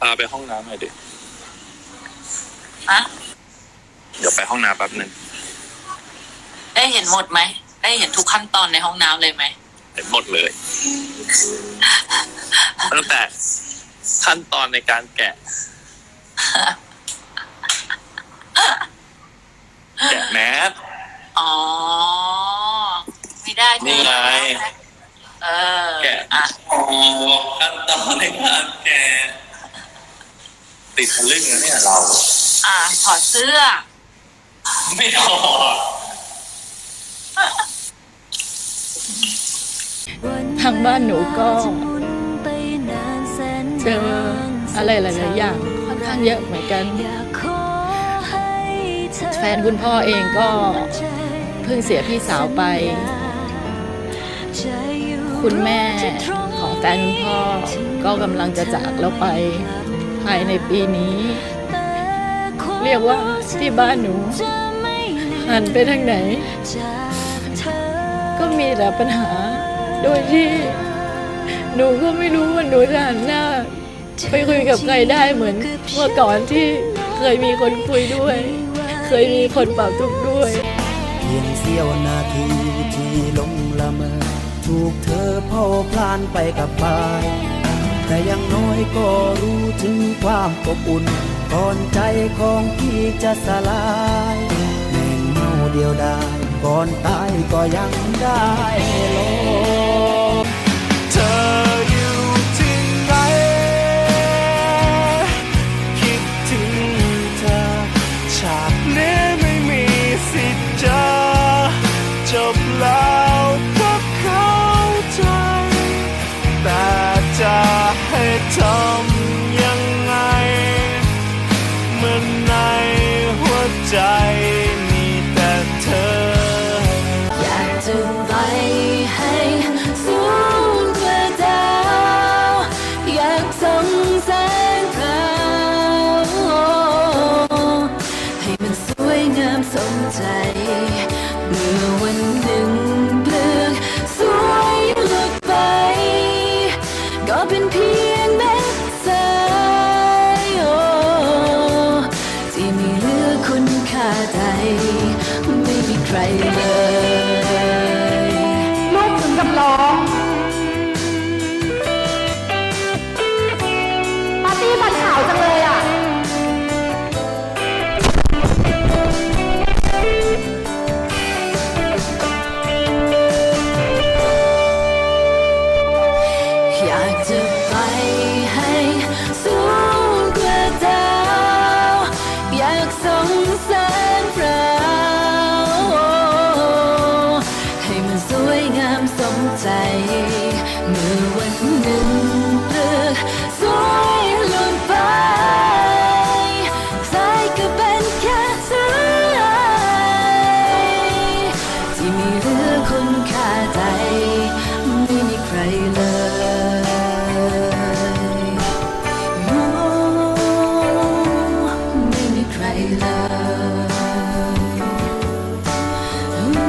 พาไปห้องน้ำหน่อยดิอะเดี๋ยวไปห้องน้ำแป๊บหนึ่งได้เห็นหมดไหม ได้เห็นทุกขั้นตอนในห้องน้ำเลยไหมเห็นหมดเลยตั้งแต่ขั้นตอนในการแกะ แกะแมสอ๋อ ไม่ได้นี่ไง เออ แกะอะโอ้ขั้นตอนในการแกะ ติดทะลึ่งนะเนี่ยเรา อะถอดเสื้อ ไม่ถอดทางบ้านหนูก็ เจออะไรหลายๆอย่างค่อนข้างเยอะเหมือนกัน แฟนคุณพ่อเองก็เพิ่งเสียพี่สาวไป คุณแม่ของแฟนคุณพ่อก็กำลังจะจากเราไป ภายในปีนี้ เรียกว่าที่บ้านหนูหันไปทางไหน ก็มีแต่ปัญหา โดยที่ หนูก็ไม่รู้ว่าหนูจะหันหน้า ไปคุยกับใครได้เหมือนเมื่อก่อนที่เคยมีคนคุยด้วย เคยมีคนเป่าทุกข์ด้วยเพียงเสี้ยวนาทีที่หลงละเมอถูกเธอเผาพลานไปกับไป แต่ยังน้อยก็รู้ถึงความอบอุ่นก่อนใจของพี่จะสลายแม่งเมาเดียวดายก่อนตายก็ยังได้ลม ในหัวใจ เลยลูกถึงกับร้อง